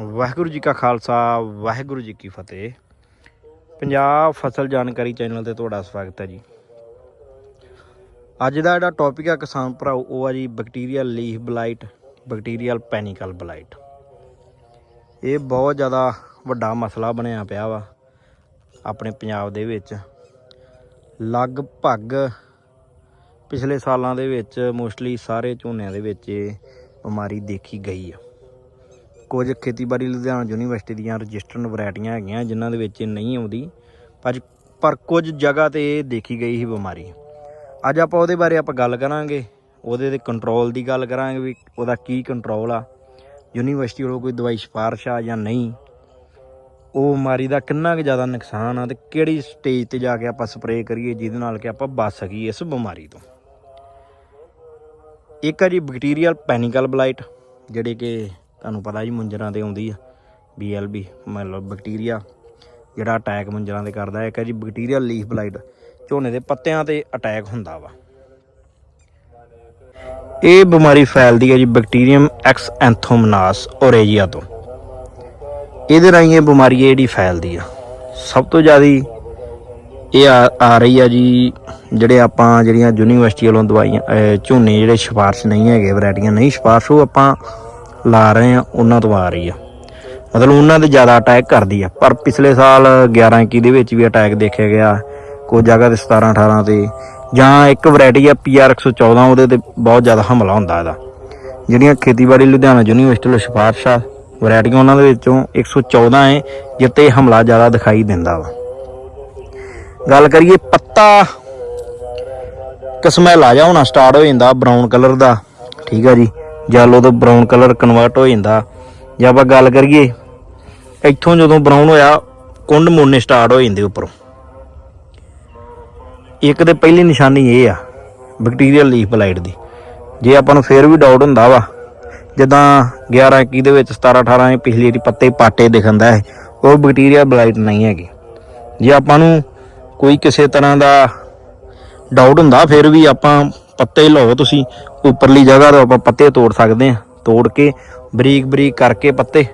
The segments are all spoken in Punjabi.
ਵਾਹਿਗੁਰੂ ਜੀ ਕਾ ਖਾਲਸਾ, ਵਾਹਿਗੁਰੂ ਜੀ ਕੀ ਫਤਿਹ। ਪੰਜਾਬ ਫਸਲ ਜਾਣਕਾਰੀ ਚੈਨਲ ਤੇ ਤੁਹਾਡਾ ਸਵਾਗਤ ਹੈ ਜੀ। ਅੱਜ ਦਾ ਜਿਹੜਾ ਟੌਪਿਕ ਆ ਕਿਸਾਨ ਭਰਾਓ, ਉਹ ਆ ਜੀ bacterial leaf blight bacterial panicle blight ਇਹ ਬਹੁਤ ਜ਼ਿਆਦਾ ਵੱਡਾ ਮਸਲਾ ਬਣਿਆ ਪਿਆ ਵਾ ਆਪਣੇ ਪੰਜਾਬ ਦੇ ਵਿੱਚ। ਲਗਭਗ ਪਿਛਲੇ ਸਾਲਾਂ ਦੇ ਵਿੱਚ ਮੋਸਟਲੀ ਸਾਰੇ ਝੋਨਿਆਂ ਦੇ ਵਿੱਚ ਇਹ ਬਿਮਾਰੀ ਦੇਖੀ ਗਈ ਆ। ਕੁਝ ਖੇਤੀਬਾੜੀ ਲੁਧਿਆਣਾ ਯੂਨੀਵਰਸਿਟੀ ਦੀਆਂ ਰਜਿਸਟਰਡ ਵੈਰਾਈਟੀਆਂ ਹੈਗੀਆਂ, ਜਿਨ੍ਹਾਂ ਦੇ ਵਿੱਚ ਇਹ ਨਹੀਂ ਆਉਂਦੀ, ਪਰ ਪਰ ਕੁਝ ਜਗ੍ਹਾ ਤੇ ਇਹ ਦੇਖੀ ਗਈ ਸੀ ਬਿਮਾਰੀ। ਅੱਜ ਆਪਾਂ ਉਹਦੇ ਬਾਰੇ ਆਪਾਂ ਗੱਲ ਕਰਾਂਗੇ, ਉਹਦੇ ਤੇ ਕੰਟਰੋਲ ਦੀ ਗੱਲ ਕਰਾਂਗੇ ਵੀ ਉਹਦਾ ਕੀ ਕੰਟਰੋਲ ਆ। ਯੂਨੀਵਰਸਿਟੀ ਵੱਲੋਂ ਕੋਈ ਦਵਾਈ ਸਿਫਾਰਿਸ਼ ਆ ਜਾਂ ਨਹੀਂ, ਉਹ ਬਿਮਾਰੀ ਦਾ ਕਿੰਨਾ ਕੁ ਜ਼ਿਆਦਾ ਨੁਕਸਾਨ ਆ ਤੇ ਕਿਹੜੀ ਸਟੇਜ ਤੇ ਜਾ ਕੇ ਆਪਾਂ ਸਪਰੇਅ ਕਰੀਏ, ਜਿਹਦੇ ਨਾਲ ਕਿ ਆਪਾਂ ਬਚ ਸਕੀਏ ਇਸ ਬਿਮਾਰੀ ਤੋਂ। ਇੱਕ ਆ ਜੀ ਬੈਕਟੀਰੀਅਲ ਪੈਨਿਕਲ ਬਲਾਈਟ ਜਿਹੜੇ ਕਿ ਤੁਹਾਨੂੰ ਪਤਾ ਜੀ ਮੁੰਜਰਾਂ ਤੇ ਆਉਂਦੀ ਆ BLB ਮਤਲਬ ਬੈਕਟੀਰੀਆ ਜਿਹੜਾ ਅਟੈਕ ਮੁੰਜਰਾਂ ਤੇ ਕਰਦਾ ਹੈ ਇੱਕ ਜੀ ਬੈਕਟੀਰੀਆ ਲੀਫ ਬਲਾਈਟ ਝੋਨੇ ਦੇ ਪੱਤਿਆਂ ਤੇ ਅਟੈਕ ਹੁੰਦਾ ਵਾ। ਇਹ ਬਿਮਾਰੀ ਫੈਲਦੀ ਹੈ ਜੀ ਬੈਕਟੀਰੀਅਮ ਐਕਸ ਐਂਥੋਮਨਾਸ ਔਰੇਜੀਆ ਤੋਂ। ਇਹਦੇ ਰਾਹੀਂ ਇਹ ਬਿਮਾਰੀ ਜਿਹੜੀ ਫੈਲਦੀ ਆ। ਸਭ ਤੋਂ ਜ਼ਿਆਦਾ ਇਹ ਆ ਰਹੀ ਆ ਜੀ, ਜਿਹੜੇ ਆਪਾਂ ਜਿਹੜੀਆਂ ਯੂਨੀਵਰਸਿਟੀ ਵੱਲੋਂ ਦਵਾਈਆਂ ਝੋਨੇ ਜਿਹੜੇ ਸਿਫਾਰਸ਼ ਨਹੀਂ ਹੈਗੇ, ਵੈਰਾਈਟੀਆਂ ਨਹੀਂ ਸਿਫਾਰਸ਼, ਉਹ ਆਪਾਂ ਲਾ ਰਹੇ ਆ, ਉਹਨਾਂ ਤੋਂ ਆ ਰਹੀ ਆ। ਮਤਲਬ ਉਹਨਾਂ ਦੇ ਜ਼ਿਆਦਾ ਅਟੈਕ ਕਰਦੀ ਆ। ਪਰ ਪਿਛਲੇ ਸਾਲ 11 21 ਦੇ ਵਿੱਚ ਵੀ ਅਟੈਕ ਦੇਖਿਆ ਗਿਆ ਕੁਝ ਜਗ੍ਹਾ ਤੇ 17 18 ਤੇ, ਜਾਂ ਇੱਕ ਵੈਰਾਈਟੀ ਆ PR 114 ਉਹਦੇ ਤੇ ਬਹੁਤ ਜ਼ਿਆਦਾ ਹਮਲਾ ਹੁੰਦਾ ਇਹਦਾ। ਜਿਹੜੀਆਂ ਖੇਤੀਬਾੜੀ ਲੁਧਿਆਣਾ ਯੂਨੀਵਰਸਿਟੀ ਵੱਲੋਂ ਸਿਫਾਰਿਸ਼ ਆ ਵੈਰਾਈਟੀਆਂ ਉਹਨਾਂ ਦੇ ਵਿੱਚੋਂ 114 ਹੈ ਜਿੱਤੇ ਹਮਲਾ ਜ਼ਿਆਦਾ ਦਿਖਾਈ ਦਿੰਦਾ ਵਾ। ਗੱਲ ਕਰੀਏ ਪੱਤਾ ਕਸਮੈਲ ਆ ਜਾ ਹੋਣਾ ਸਟਾਰਟ ਹੋ ਜਾਂਦਾ ਬਰਾਊਨ ਕਲਰ ਦਾ, ਠੀਕ ਆ ਜੀ। ਯੈਲੋ ਤੋਂ ਬਰਾਊਨ ਕਲਰ ਕਨਵਰਟ ਹੋ ਜਾਂਦਾ। ਜੇ ਆਪਾਂ ਗੱਲ ਕਰੀਏ, ਇੱਥੋਂ ਜਦੋਂ ਬਰਾਊਨ ਹੋਇਆ, ਕੁੰਡ ਮੋੜਨੇ ਸਟਾਰਟ ਹੋ ਜਾਂਦੇ ਉੱਪਰੋਂ। ਇੱਕ ਤੇ ਪਹਿਲੀ ਨਿਸ਼ਾਨੀ ਇਹ ਆ ਬੈਕਟੀਰੀਅਲ ਲੀਫ ਬਲਾਈਟ ਦੀ। ਜੇ ਆਪਾਂ ਨੂੰ ਫੇਰ ਵੀ ਡਾਊਟ ਹੁੰਦਾ ਵਾ, ਜਦਾਂ 11 21 ਦੇ ਵਿੱਚ 17 18 ਪਿਛਲੀ ਜਿਹੜੀ ਪੱਤੇ ਪਾਟੇ ਦਿਖੰਦਾ ਹੈ, ਉਹ ਬੈਕਟੀਰੀਆ ਬਲਾਈਟ ਨਹੀਂ ਹੈਗੀ। ਜੇ ਆਪਾਂ ਨੂੰ ਕੋਈ ਕਿਸੇ ਤਰ੍ਹਾਂ ਦਾ ਡਾਊਟ ਹੁੰਦਾ, ਫਿਰ ਵੀ ਆਪਾਂ ਪੱਤੇ ਲਓ ਤੁਸੀਂ, ਉੱਪਰਲੀ ਜਗ੍ਹਾ ਤੋਂ ਆਪਾਂ ਪੱਤੇ ਤੋੜ ਸਕਦੇ ਆ ਤੋੜ ਕੇ ਬਰੀਕ ਬਰੀਕ ਕਰਕੇ ਪੱਤੇ।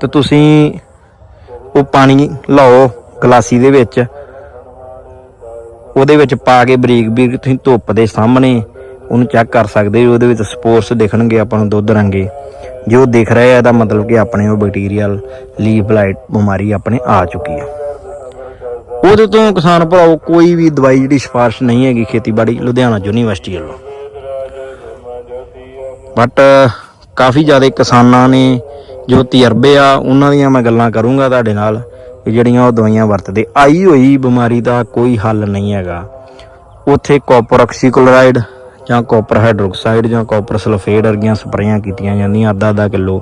ਤੇ ਤੁਸੀਂ ਉਹ ਪਾਣੀ ਲਾਓ ਗਲਾਸੀ ਦੇ ਵਿੱਚ। ਉਹਦੇ ਵਿੱਚ ਪਾ ਕੇ ਬਰੀਕ ਬਰੀਕ ਤੁਸੀਂ ਧੁੱਪ ਦੇ ਸਾਹਮਣੇ ਉਹਨੂੰ ਚੈੱਕ ਕਰ ਸਕਦੇ ਹੋ। ਉਹਦੇ ਵਿੱਚ ਸਪੋਰਟਸ ਦਿਖਣਗੇ ਆਪਾਂ ਨੂੰ ਦੁੱਧ ਰੰਗੇ। ਜੋ ਦਿਖ ਰਿਹਾ ਹੈ, ਇਹਦਾ ਮਤਲਬ ਕਿ ਆਪਣੇ ਉਹ ਬੈਕਟੀਰੀਅਲ ਲੀਫ ਬਲਾਈਟ ਬਿਮਾਰੀ ਆਪਣੇ ਆ ਚੁੱਕੀ ਹੈ ਉਹਦੇ ਤੋਂ ਕਿਸਾਨ ਭਰਾਓ, ਕੋਈ ਵੀ ਦਵਾਈ ਜਿਹੜੀ ਸਿਫਾਰਿਸ਼ ਨਹੀਂ ਹੈਗੀ ਖੇਤੀਬਾੜੀ ਲੁਧਿਆਣਾ ਯੂਨੀਵਰਸਿਟੀ ਵੱਲੋਂ। ਬਟ ਕਾਫੀ ਜ਼ਿਆਦਾ ਕਿਸਾਨਾਂ ਨੇ ਜੋ ਤਜਰਬੇ ਆ, ਉਹਨਾਂ ਦੀਆਂ ਮੈਂ ਗੱਲਾਂ ਕਰੂੰਗਾ ਤੁਹਾਡੇ ਨਾਲ ਕਿ ਜਿਹੜੀਆਂ ਉਹ ਦਵਾਈਆਂ ਵਰਤਦੇ। ਆਈ ਹੋਈ ਬਿਮਾਰੀ ਦਾ ਕੋਈ ਹੱਲ ਨਹੀਂ ਹੈਗਾ। ਉੱਥੇ ਕਾਪਰ ਆਕਸੀਕਲੋਰਾਈਡ ਜਾਂ ਕਾਪਰ ਹਾਈਡਰੋਕਸਾਈਡ ਜਾਂ ਕਾਪਰ ਸਲਫੇਟ ਵਰਗੀਆਂ ਸਪਰੇਆਂ ਕੀਤੀਆਂ ਜਾਂਦੀਆਂ ਅੱਧਾ ਅੱਧਾ ਕਿਲੋ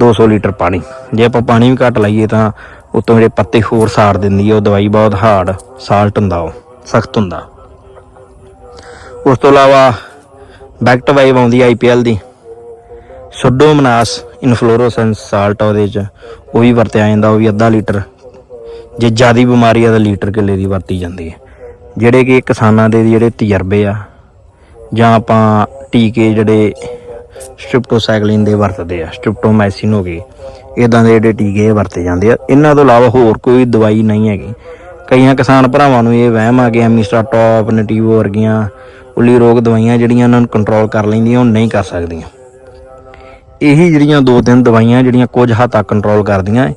200 ਲੀਟਰ ਪਾਣੀ। ਜੇ ਆਪਾਂ ਪਾਣੀ ਵੀ ਘੱਟ ਲਾਈਏ ਤਾਂ ਉਤੋਂ ਜਿਹੜੇ ਪੱਤੇ ਹੋਰ ਸਾੜ ਦਿੰਦੀ ਹੈ ਉਹ ਦਵਾਈ ਬਹੁਤ ਹਾਰਡ, ਸਾਲਟ ਹੁੰਦਾ ਉਹ, ਸਖਤ ਹੁੰਦਾ। ਉਸ ਤੋਂ ਇਲਾਵਾ ਬੈਕਟ ਵਾਈਵ ਆਉਂਦੀ ਆਈਪੀਐਲ ਦੀ। ਸੁਡੋਮਨਾਸ ਇਨਫਲੋਰੋਸੈਂਸ ਸਾਲਟ ਉਹਦੇ ਚ, ਉਹ ਵੀ ਵਰਤਿਆ ਜਾਂਦਾ, ਉਹ ਵੀ ਅੱਧਾ ਲੀਟਰ। ਜੇ ਜਿਆਦੀ ਬਿਮਾਰੀ ਆ ਤਾਂ ਲੀਟਰ ਕਿੱਲੇ ਦੀ ਵਰਤੀ ਜਾਂਦੀ ਹੈ ਜਿਹੜੇ ਕਿ ਕਿਸਾਨਾਂ ਦੇ ਜਿਹੜੇ ਤਜਰਬੇ ਆ, ਜਾਂ ਆਪਾਂ ਟੀਕੇ ਜਿਹੜੇ ਸਟ੍ਰਿਪਟੋਸਾਈਕਲਿਨ ਦੇ ਵਰਤਦੇ ਆ ਸਟ੍ਰਿਪਟੋਮਾਈਸਿਨ ਹੋ ਗਏ ਇਦਾਂ ਦੇ ਜਿਹੜੇ ਟੀਕੇ ਵਰਤੇ ਜਾਂਦੇ ਆ। ਇਹਨਾਂ ਤੋਂ ਇਲਾਵਾ ਹੋਰ ਕੋਈ ਦਵਾਈ ਨਹੀਂ ਹੈਗੀ। ਕਈਆਂ ਕਿਸਾਨ ਭਰਾਵਾਂ ਨੂੰ ਇਹ ਵਹਿਮ ਆ ਕਿ ਐਮਿਸਟਾ ਟੌਪ, ਨਟੀਵੋ ਵਰਗੀਆਂ ਉੱਲੀ ਰੋਗ ਦਵਾਈਆਂ ਜਿਹੜੀਆਂ ਉਹਨਾਂ ਨੂੰ ਕੰਟਰੋਲ ਕਰ ਲੈਂਦੀਆਂ, ਉਹ ਨਹੀਂ ਕਰ ਸਕਦੀਆਂ। ਇਹੀ ਜਿਹੜੀਆਂ ਦੋ ਤਿੰਨ ਦਵਾਈਆਂ ਜਿਹੜੀਆਂ ਕੁਝ ਹੱਦ ਤੱਕ ਕੰਟਰੋਲ ਕਰਦੀਆਂ,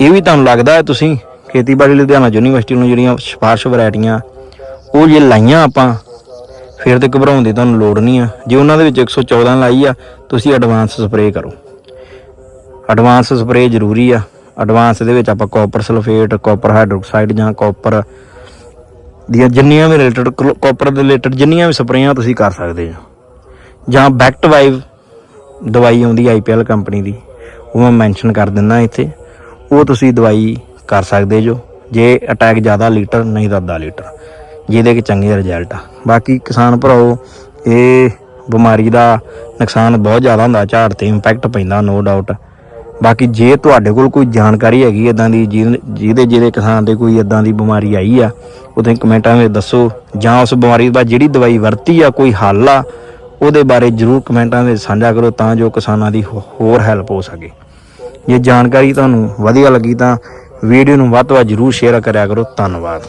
ਇਹ ਵੀ ਤੁਹਾਨੂੰ ਲੱਗਦਾ ਹੈ ਤੁਸੀਂ ਖੇਤੀਬਾੜੀ ਲੁਧਿਆਣਾ ਯੂਨੀਵਰਸਿਟੀ ਨੂੰ ਜਿਹੜੀਆਂ ਸਿਫਾਰਸ਼ ਵੈਰਾਈਟੀਆਂ, ਉਹ ਜੇ ਲਾਈਆਂ ਆਪਾਂ ਫਿਰ ਤੇ ਘਬਰਾਉਣ ਦੀ ਤੁਹਾਨੂੰ ਲੋੜ ਨਹੀਂ ਆ। ਜੇ ਉਹਨਾਂ ਦੇ ਵਿੱਚ 114 ਲਾਈ ਆ, ਤੁਸੀਂ ਐਡਵਾਂਸ ਸਪਰੇਅ ਕਰੋ। ਐਡਵਾਂਸ ਸਪਰੇਅ ਜ਼ਰੂਰੀ ਆ। ਐਡਵਾਂਸ ਦੇ ਵਿੱਚ ਆਪਾਂ ਕਾਪਰ ਸਲਫੇਟ ਕਾਪਰ ਹਾਈਡਰੋਕਸਾਈਡ ਜਾਂ ਕਾਪਰ ਦੀਆਂ ਜਿੰਨੀਆਂ ਵੀ ਰਿਲੇਟਡ ਕਾਪਰ ਦੇ ਰਿਲੇਟਡ ਜਿੰਨੀਆਂ ਵੀ ਸਪਰੇਆਂ ਤੁਸੀਂ ਕਰ ਸਕਦੇ ਹੋ ਜਾਂ ਬੈਕਟ ਵਾਈਵ ਦਵਾਈ ਆਉਂਦੀ ਆਈਪੀਐਲ ਕੰਪਨੀ ਦੀ। ਉਹ ਮੈਂ ਮੈਂਸ਼ਨ ਕਰ ਦਿੰਦਾ ਇੱਥੇ। ਉਹ ਤੁਸੀਂ ਦਵਾਈ ਕਰ ਸਕਦੇ ਜੋ। ਜੇ ਅਟੈਕ ਜ਼ਿਆਦਾ ਲੀਟਰ, ਨਹੀਂ ਤਾਂ ਅੱਧਾ ਲੀਟਰ। ਜਿਹਦੇ ਕਿ ਚੰਗੇ ਰਿਜ਼ਲਟ ਆ। ਬਾਕੀ ਕਿਸਾਨ ਭਰਾਓ, ਇਹ ਬਿਮਾਰੀ ਦਾ ਨੁਕਸਾਨ ਬਹੁਤ ਜ਼ਿਆਦਾ ਹੁੰਦਾ, ਝਾੜ ਤੇ ਇੰਪੈਕਟ ਪੈਂਦਾ ਨੋ ਡਾਊਟ ਬਾਕੀ ਜੇ ਤੁਹਾਡੇ ਕੋਲ ਕੋਈ ਜਾਣਕਾਰੀ ਹੈਗੀ ਇਦਾਂ ਦੀ ਜਿਹਦੇ ਜਿਹਦੇ ਜਿਹਦੇ ਕਿਸਾਨ ਦੇ ਕੋਈ ਇਦਾਂ ਦੀ ਬਿਮਾਰੀ ਆਈ ਆ, ਉਹਦੇ ਕਮੈਂਟਾਂ ਵਿੱਚ ਦੱਸੋ। ਜਾਂ ਉਸ ਬਿਮਾਰੀ ਦਾ ਜਿਹੜੀ ਦਵਾਈ ਵਰਤੀ ਆ, ਕੋਈ ਹੱਲ ਆ, ਉਹਦੇ ਬਾਰੇ ਜਰੂਰ ਕਮੈਂਟਾਂ ਵਿੱਚ ਸਾਂਝਾ ਕਰੋ, ਤਾਂ ਜੋ ਕਿਸਾਨਾਂ ਦੀ ਹੋਰ ਹੈਲਪ ਹੋ ਸਕੇ। ਜੇ ਜਾਣਕਾਰੀ ਤੁਹਾਨੂੰ ਵਧੀਆ ਲੱਗੀ ਤਾਂ ਵੀਡੀਓ ਨੂੰ ਵੱਧ ਤੋਂ ਵੱਧ ਜਰੂਰ ਸ਼ੇਅਰ ਕਰਿਆ ਕਰੋ। ਧੰਨਵਾਦ।